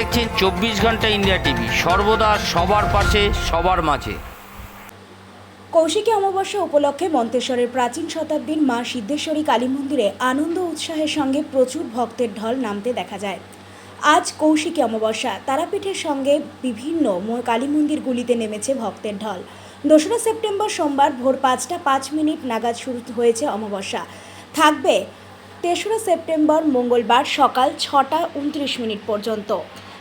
দেখছেন চব্বিশ ঘণ্টা ইন্ডিয়া টিভি। সর্বদা সবার পাশে, সবার মাঝে। কৌশিকী অমাবস্যা উপলক্ষে মন্তেশ্বরের প্রাচীন শতাব্দীর মা সিদ্ধেশ্বরী কালী মন্দিরে আনন্দ উৎসাহের সঙ্গে প্রচুর ভক্তের ঢল নামতে দেখা যায়। আজ কৌশিকী অমাবস্যা, তারাপীঠের সঙ্গে বিভিন্ন কালী মন্দিরগুলিতে নেমেছে ভক্তের ঢল। দোসরা সেপ্টেম্বর সোমবার ভোর পাঁচটা পাঁচ মিনিট নাগাদ শুরু হয়েছে অমাবস্যা। থাকবে তেসরা সেপ্টেম্বর মঙ্গলবার সকাল ছটা উনত্রিশ মিনিট পর্যন্ত।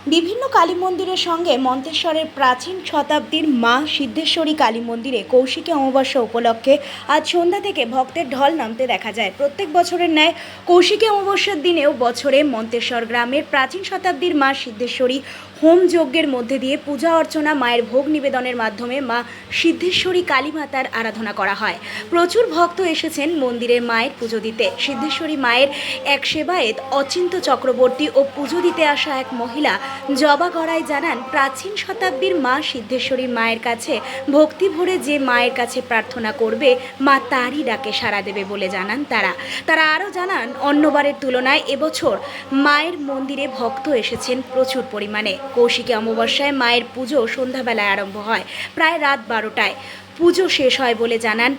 বিভিন্ন কালী মন্দিরের সঙ্গে মন্তেশ্বরের প্রাচীন শতাব্দীর মা সিদ্ধেশ্বরী কালী মন্দিরে কৌশিকী অমাবস্যা উপলক্ষে আজ সন্ধ্যা থেকে ভক্তের ঢল নামতে দেখা যায়। প্রত্যেক বছরের ন্যায় কৌশিকী অমাবস্যার দিনেও বছরে মন্তেশ্বর গ্রামের প্রাচীন শতাব্দীর মা সিদ্ধেশ্বরী হোম যজ্ঞের মধ্যে দিয়ে পূজা অর্চনা, মায়ের ভোগ নিবেদনের মাধ্যমে মা সিদ্ধেশ্বরী কালী মাতার আরাধনা করা হয়। প্রচুর ভক্ত এসেছেন মন্দিরে মায়ের পুজো দিতে। সিদ্ধেশ্বরী মায়ের এক সেবায়েত অচিন্ত চক্রবর্তী ও পুজো দিতে আসা এক মহিলা জবা গড়াই জানান, প্রাচীন শতাব্দীর মা সিদ্ধেশ্বরী মায়ের কাছে ভক্তি ভরে যে মায়ের কাছে প্রার্থনা করবে, মা তারই ডাকে সাড়া দেবে বলে জানান তারা। তারা আরও জানান, অন্যবারের তুলনায় এবছর মায়ের মন্দিরে ভক্ত এসেছেন প্রচুর পরিমাণে। কৌশিকী অমাবস্যায় মায়ের পুজো সন্ধ্যাবেলায় আরম্ভ হয় প্রায় রাত বারোটায় পুজো শেষ হয় বলে জানান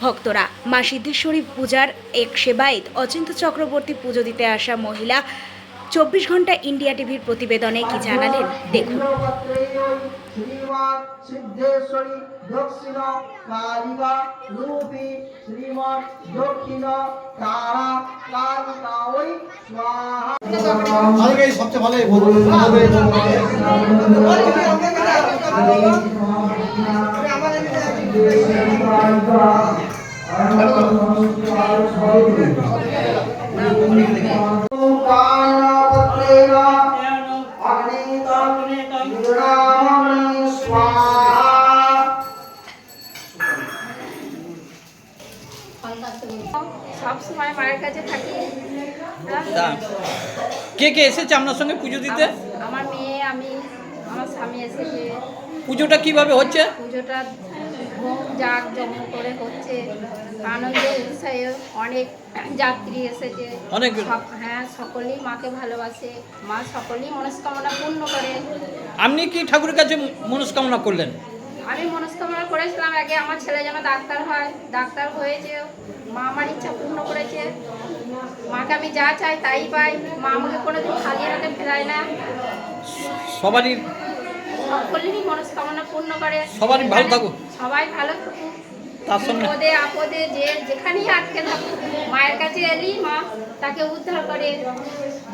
ভক্তরা মা সিদ্ধেশ্বরী পূজার এক সেবায়িত অচিন্ত চক্রবর্তী পুজো দিতে আসা মহিলা চব্বিশ ঘণ্টা ইন্ডিয়া টিভির প্রতিবেদনে কি জানালেন দেখুন দক্ষিণ কালিকা রূপী শ্রীমান দক্ষিণ তারা কালিকা ওই স্বাহা। সবচেয়ে ভালো। সব সময় মায়ের কাছে থাকি। কে কে এসেছে আপনার সঙ্গে পুজো দিতে? আমার মেয়ে আমি আমার স্বামী এসেছে। পুজোটা কীভাবে হচ্ছে? পুজোটা হোম জাগ জম করে হচ্ছে। আনন্দ উৎসাহে অনেক যাত্রী এসেছে। অনেক হ্যাঁ সকলেই মাকে ভালোবাসে। মা সকলেই মনস্কামনা পূর্ণ করে। আপনি কি ঠাকুরের কাছে মনস্কামনা করলেন? আমি মনস্কামনা করেছিলাম আগে আমার ছেলে যেন ডাক্তার হয়। ডাক্তার হয়েছে মা আমার ইচ্ছা পূর্ণ করেছে। মাকে আমি যা চাই তাই পাই। মা আমাকে কোনোদিন খালি হাতে ফেরায় না। সবারই সকলেরই মনস্কামনা পূর্ণ করে। সবারই ভালো থাকুক। সবাই ভালো থাকুক। বিপদে আপদে যে যেখানেই আটকে থাকুক মায়ের কাছে এলেই মা তাকে উদ্ধার করে।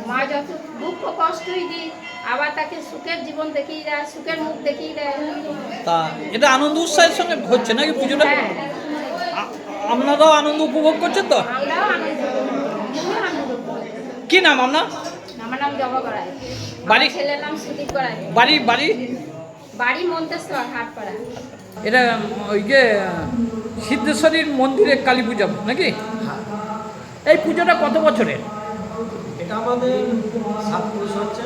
মা যত দুঃখ কষ্টই দিই আবার তাকে সুখের জীবন দেখিয়ে দেয় সুখের মুখ দেখিয়ে দেয়। তা এটা আনন্দ উৎসাহের সঙ্গে হচ্ছে নাকি পুজোটা? হ্যাঁ। আপনারাও আনন্দ উপভোগ করছেন তো। কি নাম আপনার? আমার নাম জবা করাই বাড়ি? ছেলের নাম সুদীপ করাই বাড়ি বাড়ি? বাড়ি মন্তেশ্বর হাটপাড়া। এটা ওই যে সিদ্ধেশ্বরীর মন্দিরে কালী পূজা নাকি? এই পুজোটা কত বছরের? এটা আমাদের সাত পুরুষ হচ্ছে।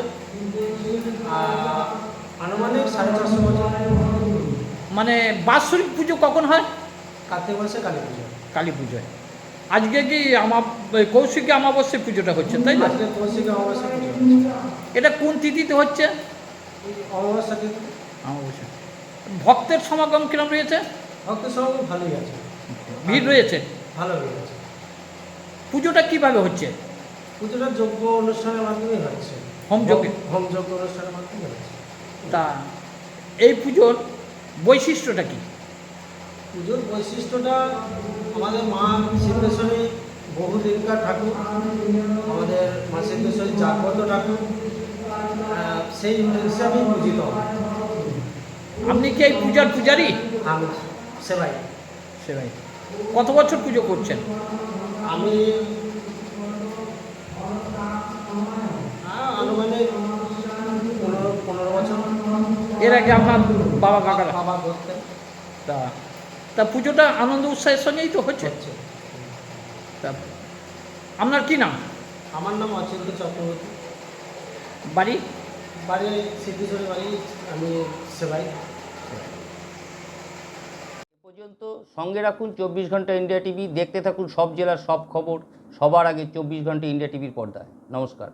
আর আনুমানিক সাড়ে চারশো বছর। মানে বাৎসরিক পুজো কখন হয়? কার্তিক মাসে কালী পুজো। কালী পুজোয়। আজকে কি আমার কৌশিকী অমাবস্যা পুজোটা হচ্ছে তাই না? কৌশিক অমাবস্যা এটা কোন তিথিতে হচ্ছে? অমাবস্যা ভক্তের সমাগম কিরম রয়েছে? ভক্তের সমাগম ভালোই আছে। ভিড় রয়েছে? ভালো রয়েছে পুজোটা কীভাবে হচ্ছে? পুজোটা যোগ্য অনুষ্ঠানের মাধ্যমে হচ্ছে। হোম যজ্ঞে? হোম যোগ্য অনুষ্ঠানের মাধ্যমে হচ্ছে। তা এই পুজোর বৈশিষ্ট্যটা কি? পুজোর বৈশিষ্ট্যটা আমাদের মা সিদ্ধেশ্বরী বহু দিনকার ঠাকুর আমাদের মা সিদ্ধেশ্বরী জাগ্রত ঠাকুর সেই হিসাবেই পূজিত আপনি কি এই পূজার পূজারি? আমি সেবাই। সেবাই। কত বছর পুজো করছেন? আমি আহ, আনুমানিক পনেরো পনেরো বছর এর আগে আপনার বাবা কাকারা। বাবা করতেন তা তা পুজোটা আনন্দ উৎসাহের সঙ্গেই তো হচ্ছে। হচ্ছে। তা আপনার কি নাম? আমার নাম অচিন্ত চক্রবর্তী। বাড়ি? বাড়ি সিদ্ধেশ্বরী বাড়ি আমি সেবাই। পর্যন্ত সঙ্গে রাখুন চব্বিশ ঘণ্টা ইন্ডিয়া টিভি দেখতে থাকুন সব জেলার সব খবর সবার আগে চব্বিশ ঘণ্টা ইন্ডিয়া টিভির পর্দায়। নমস্কার।